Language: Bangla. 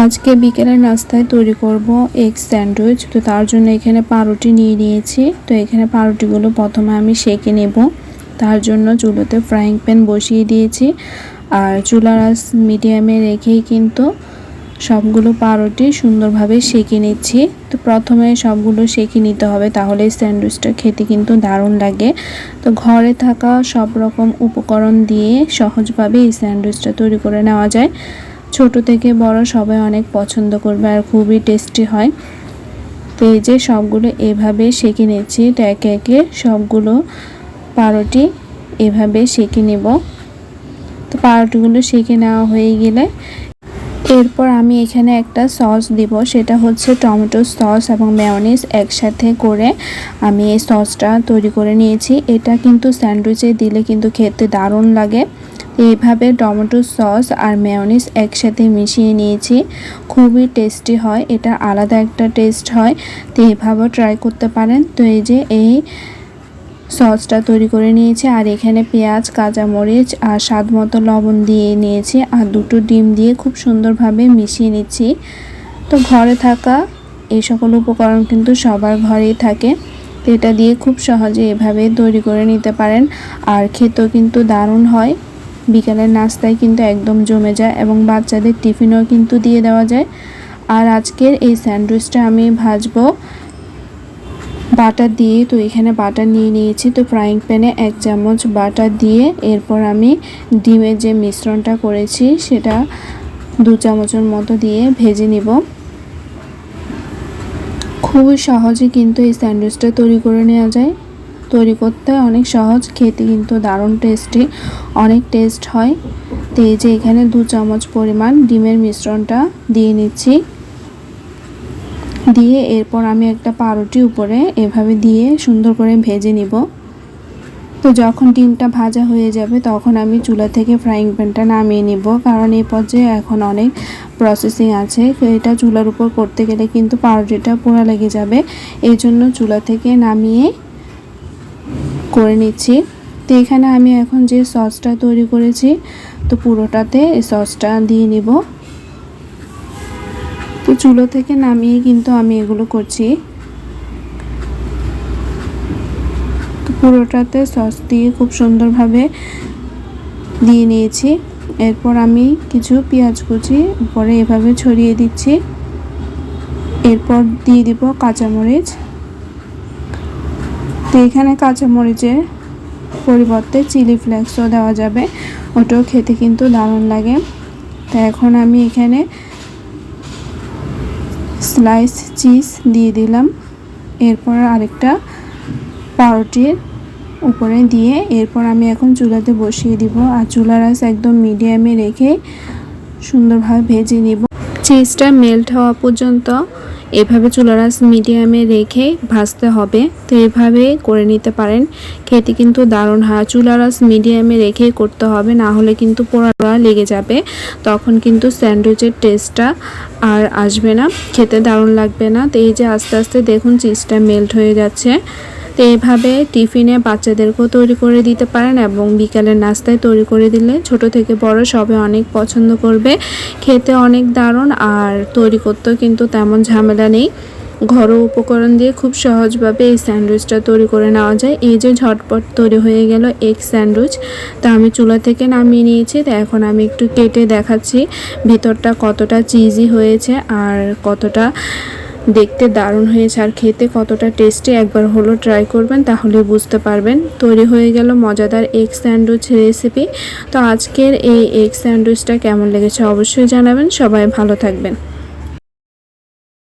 আজকে বিকেলের নাস্তায় তৈরি করব এগ স্যান্ডউইচ। তো তার জন্য এখানে পাউরুটি নিয়ে নিয়েছি। তো এখানে পাউরুটিগুলো প্রথমে আমি সেঁকে নেব। তার জন্য চুলোতে ফ্রাইং প্যান বসিয়ে দিয়েছি। আর চুলার আঁচ মিডিয়ামে রেখেই কিন্তু সবগুলো পাউরুটি সুন্দরভাবে সেঁকে নিচ্ছি। তো প্রথমে সবগুলো সেঁকে নিতে হবে, তাহলে স্যান্ডউইচটা খেতে কিন্তু দারুণ লাগে। তো ঘরে থাকা সব রকম উপকরণ দিয়ে সহজভাবে এই স্যান্ডউইচটা তৈরি করে নেওয়া যায়। ছোট থেকে বড় সবাই অনেক পছন্দ করবে আর খুবই টেস্টি হয়। তো এই যে সবগুলো এভাবে সেঁকে নিচ্ছি, তো একে একে সবগুলো পাউরুটি এভাবে সেঁকে নেব। তো পাউরুটিগুলো সেঁকে নেওয়া হয়ে গেলে এরপর আমি এখানে একটা সস দিব, সেটা হচ্ছে টমেটো সস এবং মেয়নিজ একসাথে করে আমি এই সসটা তৈরি করে নিয়েছি। এটা কিন্তু স্যান্ডউইচে দিলে কিন্তু খেতে দারুণ লাগে। এইভাবে টমেটো সস আর মেয়নিজ একসাথে মিশিয়ে নিয়েছি। খুবই টেস্টি হয়, এটা আলাদা একটা টেস্ট হয়। তো এইভাবেও ট্রাই করতে পারেন। তো এই যে এই সসটা তৈরি করে নিয়েছি, আর এখানে পেঁয়াজ কাঁচামরিচ আর স্বাদ মতো লবণ দিয়ে নিয়েছি, আর দুটো ডিম দিয়ে খুব সুন্দরভাবে মিশিয়ে নিচ্ছি। তো ঘরে থাকা এই সকল উপকরণ কিন্তু সবার ঘরেই থাকে। তো এটা দিয়ে খুব সহজে এভাবে তৈরি করে নিতে পারেন। আর খেতেও কিন্তু দারুণ হয়। বিকালের নাস্তায় কিন্তু একদম জমে যায় এবং বাচ্চাদের টিফিনও কিন্তু দিয়ে দেওয়া যায়। আর আজকের এই স্যান্ডউইচটা আমি ভাজবো। বাটার দিয়ে, তো এখানে বাটার নিয়ে নিয়েছি, তো ফ্রাইং প্যানে এক চামচ বাটার দিয়ে এরপর আমি ডিমের যে মিশ্রণটা করেছি, সেটা দু চামচের মতো দিয়ে ভেজে নিব। খুবই সহজে কিন্তু এই স্যান্ডউইচটা তৈরি করে নেওয়া যায়। তৈরি করতে অনেক সহজ, খেতে কিন্তু দারুণ টেস্টি অনেক টেস্ট হয়। তো যে এখানে দু চামচ পরিমাণ ডিমের মিশ্রণটা দিয়ে নিচ্ছি। দিয়ে এরপর আমি একটা পাউরুটি উপরে এভাবে দিয়ে সুন্দর করে ভেজে নিব। তো যখন ডিমটা ভাজা হয়ে যাবে, তখন আমি চুলা থেকে ফ্রাইং প্যানটা নামিয়ে নিব। কারণ এই পর্যায়ে এখন অনেক প্রসেসিং আছে। এটা চুলার উপর করতে গেলে কিন্তু পাউরুটিটা পোড়া লেগে যাবে। এই জন্য চুলা থেকে নামিয়ে করে নিচ্ছি। তো এখানে আমি এখন যে সসটা তৈরি করেছি, তো পুরোটাতে এই সসটা দিয়ে নিব। তো চুলো থেকে নামিয়ে কিন্তু আমি এগুলো করছি। তো পুরোটাতে সস দিয়ে খুব সুন্দরভাবে দিয়ে নিয়েছি। এরপর আমি কিছু পেঁয়াজ কুচি উপরে এভাবে ছড়িয়ে দিচ্ছি। এরপর দিয়ে দিব কাঁচামরিচ। তো এখানে কাঁচামরিচের পরিবর্তে চিলি ফ্লেক্সও দেওয়া যাবে। ওটাও খেতে কিন্তু দারুণ লাগে। তো এখন আমি এখানে স্লাইস চিজ দিয়ে দিলাম। এরপর আরেকটা পাউরুটির উপরে দিয়ে এরপর আমি এখন চুলাতে বসিয়ে দিব আর চুলার আঁচ একদম মিডিয়ামে রেখে সুন্দরভাবে ভেজে নিব। চিজটা মেল্ট হওয়া পর্যন্ত এভাবে চুলারাস মিডিয়ামে রেখে ভাজতে হবে। তো এভাবে করে নিতে পারেন। খেতে কিন্তু দারুণ হয়। চুলারাস মিডিয়ামে রেখে করতে হবে, না হলে কিন্তু পোড়া লেগে যাবে। তখন কিন্তু স্যান্ডউইচের টেস্টটা আর আসবে না। খেতে দারুণ লাগবে না। তো এই যে আস্তে আস্তে দেখুন চিজটা মেল্ট হয়ে যাচ্ছে। তো এইভাবে টিফিনে বাচ্চাদেরকেও তৈরি করে দিতে পারেন এবং বিকালের নাস্তায় তৈরি করে দিলে ছোট থেকে বড় সবে অনেক পছন্দ করবে। খেতে অনেক দারুণ আর তৈরি করতেও কিন্তু তেমন ঝামেলা নেই। ঘরোয়া উপকরণ দিয়ে খুব সহজভাবে এই স্যান্ডউইচটা তৈরি করে নেওয়া যায়। এই যে ঝটপট তৈরি হয়ে গেল এগ স্যান্ডউইচ। তা আমি চুলা থেকে নামিয়ে নিয়েছি। তো এখন আমি একটু কেটে দেখাচ্ছি ভিতরটা কতটা চিজি হয়েছে আর কতটা দেখতে দারুণ হয়েছে আর খেতে কতটা টেস্টি একবার হলো ট্রাই করবেন তাহলে বুঝতে পারবেন। তৈরি হয়ে গেল মজাদার এগ স্যান্ডউইচ রেসিপি তো আজকের এই এগ স্যান্ডউইচটা কেমন লেগেছে অবশ্যই জানাবেন। সবাই ভালো থাকবেন।